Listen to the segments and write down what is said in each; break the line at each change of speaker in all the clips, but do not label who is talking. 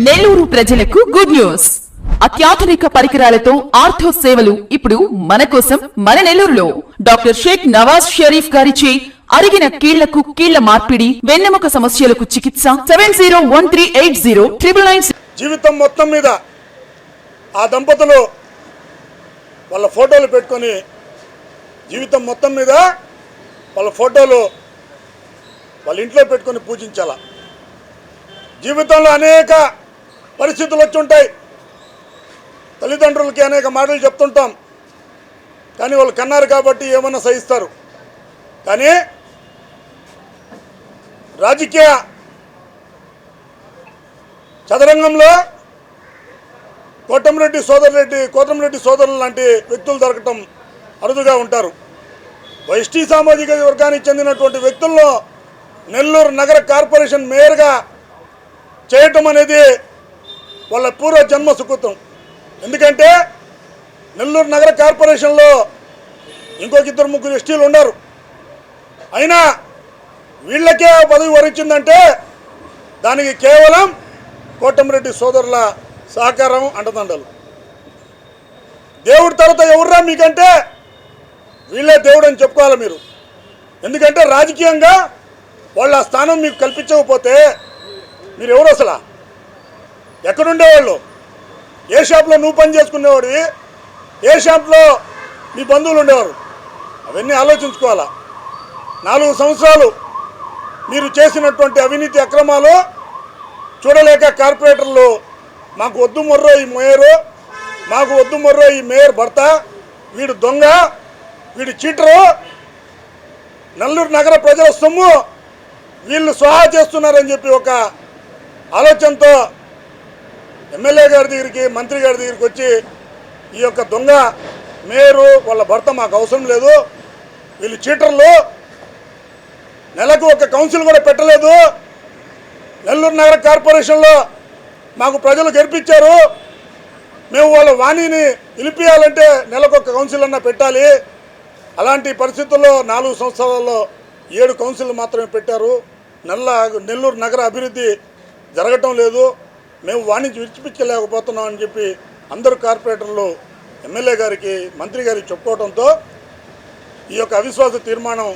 నెల్లూరు ప్రజలకు good news. అత్యాధునిక పరికరాలతో ఆర్థో సేవలు ఇప్పుడు మన కోసం మన నెల్లూరులో. డాక్టర్ షేక్ నవాజ్ షరీఫ్ గారిచే అరిగిన కీళ్ళకు కీళ్ళ మార్పిడి వెన్నెముక సమస్యలకు చికిత్స seven zero one three eight zero triple nine
జీవితం మొత్తం మీద ఆ దంపతులు వాళ్ళ ఫోటోలు పెట్టుకొని జీవితం మొత్తం మీద వాళ్ళ ఫోటోలు వాళ్ళ ఇంట్లో పెట్టుకొని పూజించాల. జీవితంలో అనేక పరిస్థితులు వచ్చి ఉంటాయి తల్లిదండ్రులకి అనేక మాటలు చెప్తుంటాం. కానీ వాళ్ళు కన్నారు కాబట్టి ఏమన్నా సహిస్తారు. కానీ రాజకీయ చదరంగంలో కోటంరెడ్డి సోదరురెడ్డి కోటంరెడ్డి సోదరులు లాంటి వ్యక్తులు దొరకటం అరుదుగా ఉంటారు. వైష్ణీ సామాజిక వర్గానికి చెందినటువంటి వ్యక్తుల్లో నెల్లూరు నగర కార్పొరేషన్ మేయర్గా చేయటం అనేది వాళ్ళ పూర్వ జన్మ సుకృతం. ఎందుకంటే నెల్లూరు నగర కార్పొరేషన్లో ఇంకొక ఇద్దరు ముగ్గురు ఎస్టీలు ఉన్నారు. అయినా వీళ్ళకే పదవి వరించిందంటే దానికి కేవలం కోటమిరెడ్డి సోదరుల సహకారం అండదండలు. దేవుడి తర్వాత ఎవర్రా మీకంటే వీళ్ళే దేవుడు అని చెప్పుకోవాలి మీరు. ఎందుకంటే రాజకీయంగా వాళ్ళ ఆ స్థానం మీకు కల్పించకపోతే మీరు ఎవరు అసలు? ఎక్కడుండేవాళ్ళు? ఏ షాప్లో నువ్వు పని చేసుకునేవాడివి? ఏ షాప్లో మీ బంధువులు ఉండేవారు? అవన్నీ ఆలోచించుకోవాలా? నాలుగు సంవత్సరాలు మీరు చేసినటువంటి అవినీతి అక్రమాలు చూడలేక కార్పొరేటర్లు మాకు వద్దు మొర్రో ఈ మేయరు మాకు వద్దు మొర్రో ఈ మేయర్ భర్త వీడు దొంగ వీడు చీటరు నల్లూరు నగర ప్రజల సొమ్ము వీళ్ళు స్వాహా చేస్తున్నారని చెప్పి ఒక ఆలోచనతో ఎమ్మెల్యే గారి దగ్గరికి మంత్రి గారి దగ్గరికి వచ్చి ఈ యొక్క దొంగ మేయరు వాళ్ళ భర్త మాకు అవసరం లేదు. వీళ్ళు చీటర్లు. నెలకు ఒక కౌన్సిల్ కూడా పెట్టలేదు. నెల్లూరు నగర కార్పొరేషన్లో మాకు ప్రజలు గెలిపించారు. మేము వాళ్ళ వాణిని నిలిపియాలంటే నెలకు ఒక కౌన్సిల్ అన్న పెట్టాలి. అలాంటి పరిస్థితుల్లో నాలుగు సంవత్సరాల్లో ఏడు కౌన్సిల్ మాత్రమే పెట్టారు. నల్ల నెల్లూరు నగర అభివృద్ధి జరగటం లేదు. మేము వాణిజ్య విడిచిపించలేకపోతున్నాం అని చెప్పి అందరు కార్పొరేటర్లు ఎమ్మెల్యే గారికి మంత్రి గారికి చెప్పుకోవడంతో ఈ యొక్క అవిశ్వాస తీర్మానం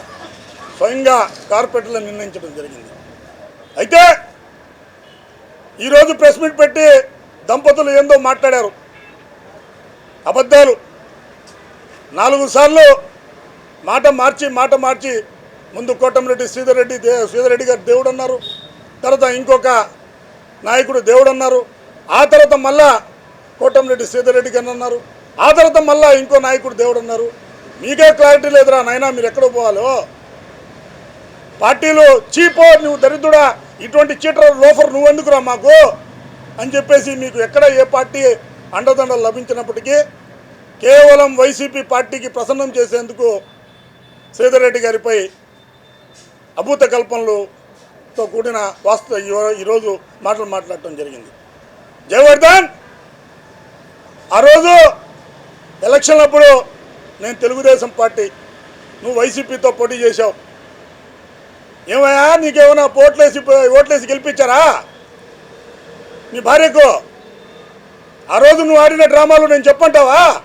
స్వయంగా కార్పొరేటర్లు నిర్ణయించడం జరిగింది. అయితే ఈరోజు ప్రెస్ మీట్ పెట్టి దంపతులు ఏందో మాట్లాడారు. అబద్ధాలు. నాలుగు సార్లు మాట మార్చి మాట మార్చి ముందు కోటమిరెడ్డి శ్రీధర్ రెడ్డి దే శ్రీధర్ రెడ్డి గారు దేవుడు అన్నారు తర్వాత ఇంకొక నాయకుడు దేవుడు అన్నారు ఆ తర్వాత మళ్ళా కోటంరెడ్డి శ్రీధర్ రెడ్డి గారు అన్నారు. ఆ తర్వాత మళ్ళా ఇంకో నాయకుడు దేవుడు అన్నారు మీకే క్లారిటీ లేదురా నాయన మీరు ఎక్కడ పోవాలో? పార్టీలు చీపో నువ్వు దరిద్రుడా ఇటువంటి చీటర్ లోఫర్ నువ్వెందుకురా మాకు? అని చెప్పేసి మీకు ఎక్కడ ఏ పార్టీ అండదండలు లభించినప్పటికీ కేవలం వైసీపీ పార్టీకి ప్రసన్నం చేసేందుకు సీతారెడ్డి గారిపై అభూత తో కూడిన వాస్తవ ఈ- ఈరోజు మాటలు మాట్లాడటం జరిగింది. జయవర్ధన్! ఆ రోజు ఎలక్షన్లప్పుడు నేను తెలుగుదేశం పార్టీ నువ్వు వైసీపీతో పోటీ చేశావు. ఏమయ్యా నీకేమైనా పోట్లేసి ఓట్లేసి గెలిపించారా? నీ భార్యకు? ఆ రోజు నువ్వు ఆడిన డ్రామాలు నేను చెప్పంటావా?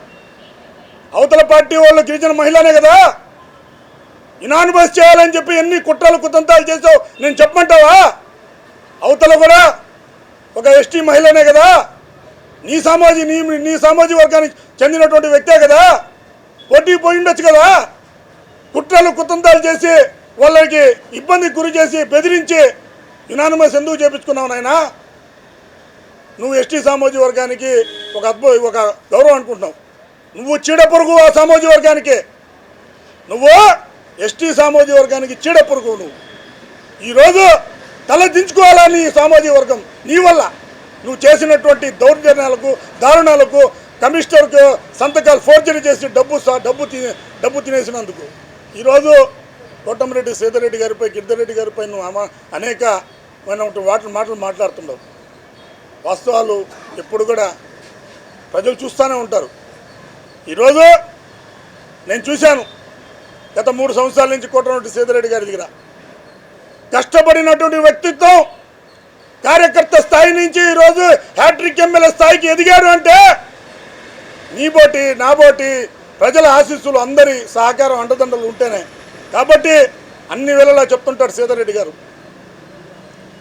అవతల పార్టీ వాళ్ళు గిరిజన మహిళనే కదా? ఇనానిమస్ చేయాలని చెప్పి ఎన్ని కుట్రలు కుతంతాలు చేసావు నేను చెప్పమంటావా? అవతల కూడా ఒక ఎస్టీ మహిళనే కదా? నీ సామాజిక నీ నీ సామాజిక వర్గానికి చెందినటువంటి వ్యక్తే కదా? పోటీ పోయి ఉండొచ్చు కదా? కుట్రలు కుతంతాలు చేసి వాళ్ళకి ఇబ్బందికి గురి చేసి బెదిరించి యునానిమస్ ఎందుకు చేపించుకున్నావు నాయన? నువ్వు ఎస్టీ సామాజిక వర్గానికి ఒక అద్భుత ఒక గౌరవం అనుకుంటున్నావు. నువ్వు చీడ పొరుగు ఆ సామాజిక వర్గానికి. నువ్వు ఎస్టీ సామాజిక వర్గానికి చీడ పొరుగు నువ్వు ఈరోజు తల దించుకోవాలని ఈ సామాజిక వర్గం. నీ వల్ల. నువ్వు చేసినటువంటి దౌర్జన్యాలకు దారుణాలకు కమిషనర్కు సంతకాలు ఫోర్జరీ చేసి డబ్బు డబ్బు తినే డబ్బు తినేసినందుకు. ఈరోజు కోటమిరెడ్డి సీతారెడ్డి గారిపై గిరిధరెడ్డి గారిపై నువ్వు అమ- అనేక వాటి మాటలు మాట్లాడుతున్నావు వాస్తవాలు ఎప్పుడు కూడా ప్రజలు చూస్తూనే ఉంటారు. ఈరోజు నేను చూశాను. గత మూడు సంవత్సరాల నుంచి కోటమిరెడ్డి సీతారెడ్డి గారి దగ్గర. కష్టపడినటువంటి వ్యక్తిత్వం కార్యకర్త స్థాయి నుంచి ఈరోజు హ్యాట్రిక్ ఎమ్మెల్యే స్థాయికి ఎదిగారు అంటే నీబోటి నాబోటి ప్రజల ఆశీస్సులు అందరి సహకారం అండదండలు ఉంటేనే. కాబట్టి అన్ని వేళలా చెప్తుంటాడు సీతారెడ్డి గారు.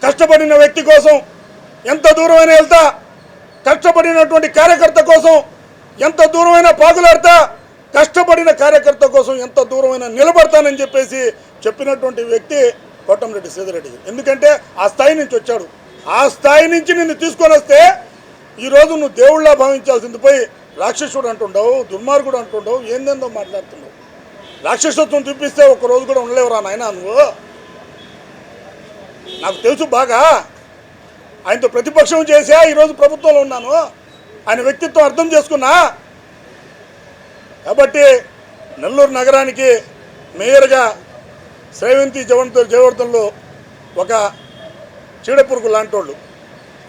కష్టపడిన వ్యక్తి కోసం ఎంత దూరమైనా వెళ్తా కష్టపడినటువంటి కార్యకర్త కోసం ఎంత దూరమైనా పాకులాడతా కష్టపడిన కార్యకర్త కోసం ఎంత దూరమైనా నిలబడతానని చెప్పేసి చెప్పినటువంటి వ్యక్తి కోటంరెడ్డి సీతారెడ్డి ఎందుకంటే ఆ స్థాయి నుంచి వచ్చాడు. ఆ స్థాయి నుంచి నిన్ను తీసుకొని వస్తే ఈరోజు నువ్వు దేవుళ్ళ భావించాల్సింది పోయి రాక్షసుడు అంటుండవు దుర్మార్గుడు అంటుండవు ఏందేందో మాట్లాడుతున్నావు. రాక్షసత్వం చూపిస్తే ఒక రోజు కూడా ఉండలేవురా నాయనా నువ్వు. నాకు తెలుసు బాగా. ఆయనతో ప్రతిపక్షం చేసా ఈరోజు ప్రభుత్వంలో ఉన్నాను. ఆయన వ్యక్తిత్వం అర్థం చేసుకున్నా కాబట్టి నెల్లూరు నగరానికి మేయర్గా శ్రేవంతి జవంత జయవర్ధన్లు ఒక చీడపురుగు లాంటి వాళ్ళు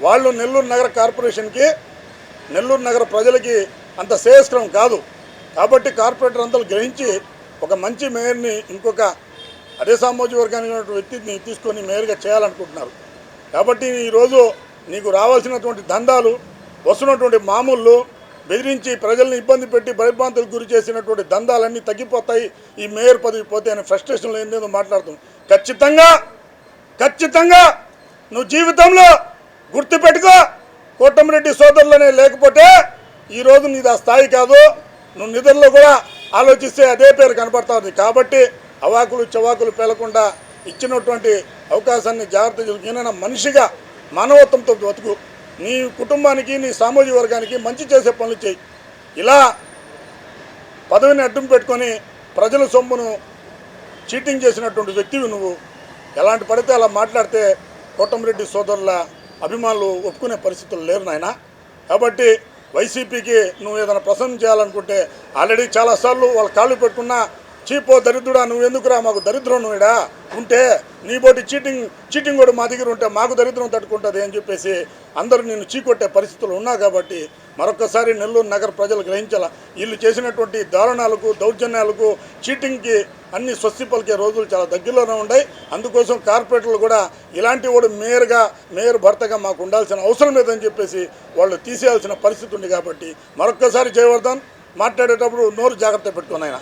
వాళ్ళు నెల్లూరు నగర కార్పొరేషన్కి నెల్లూరు నగర ప్రజలకి అంత శ్రేయస్కరం కాదు. కాబట్టి కార్పొరేటర్ అందరూ గ్రహించి ఒక మంచి మేయర్ని ఇంకొక అదే సామాజిక వర్గానికి ఉన్నటువంటి వ్యక్తిని తీసుకొని మేయర్గా చేయాలనుకుంటున్నారు. కాబట్టి ఈరోజు నీకు రావాల్సినటువంటి దందాలు వస్తున్నటువంటి మామూళ్ళు బెదిరించి ప్రజల్ని ఇబ్బంది పెట్టి భయభ్రాంతులకు గురి చేసినటువంటి దందాలన్నీ తగ్గిపోతాయి. ఈ మేయర్ పదవి పోతే అనే ఫ్రస్ట్రేషన్లో ఏందేదో మాట్లాడుతున్నాం ఖచ్చితంగా ఖచ్చితంగా నువ్వు జీవితంలో గుర్తుపెట్టుకో కోటమిరెడ్డి సోదరులనే లేకపోతే ఈరోజు నీది ఆ స్థాయి కాదు. నువ్వు నిధుల్లో కూడా ఆలోచిస్తే అదే పేరు కనపడుతుంది కాబట్టి అవాకులు చవాకులు పేలకుండా ఇచ్చినటువంటి అవకాశాన్ని జాగ్రత్త చూసుకున్న మనిషిగా మానవత్వంతో బతుకు. నీ కుటుంబానికి నీ సామాజిక వర్గానికి మంచి చేసే పనులు చేయి. ఇలా పదవిని అడ్డం పెట్టుకొని ప్రజల సొమ్మును చీటింగ్ చేసినటువంటి వ్యక్తివి నువ్వు. ఎలాంటి పడితే అలా మాట్లాడితే కోటమిరెడ్డి సోదరుల అభిమానులు ఒప్పుకునే పరిస్థితులు లేరు నాయన. కాబట్టి వైసీపీకి నువ్వు ఏదైనా ప్రసన్నం చేయాలనుకుంటే ఆల్రెడీ చాలాసార్లు వాళ్ళ కాళ్ళు పెట్టుకున్నా చీపో దరిద్రుడా నువ్వు ఎందుకురా మాకు దరిద్రం నువ్వుడా? ఉంటే నీబోటి చీటింగ్ చీటింగ్ కూడా మా దగ్గర ఉంటే మాకు దరిద్రం తట్టుకుంటుంది అని చెప్పేసి అందరూ నిన్ను చీకొట్టే పరిస్థితులు ఉన్నా కాబట్టి మరొకసారి నెల్లూరు నగర ప్రజలు గ్రహించాల. వీళ్ళు చేసినటువంటి దారుణాలకు దౌర్జన్యాలకు చీటింగ్కి అన్ని స్వస్తి పలికే రోజులు చాలా దగ్గరలోనే ఉన్నాయి అందుకోసం కార్పొరేటర్లు కూడా ఇలాంటి వాడు మేయర్గా మేయర్ భర్తగా మాకు ఉండాల్సిన అవసరం లేదని చెప్పేసి వాళ్ళు తీసేయాల్సిన పరిస్థితి ఉంది కాబట్టి మరొక్కసారి జయవర్ధన్ మాట్లాడేటప్పుడు నోరు జాగ్రత్త పెట్టుకున్నాయన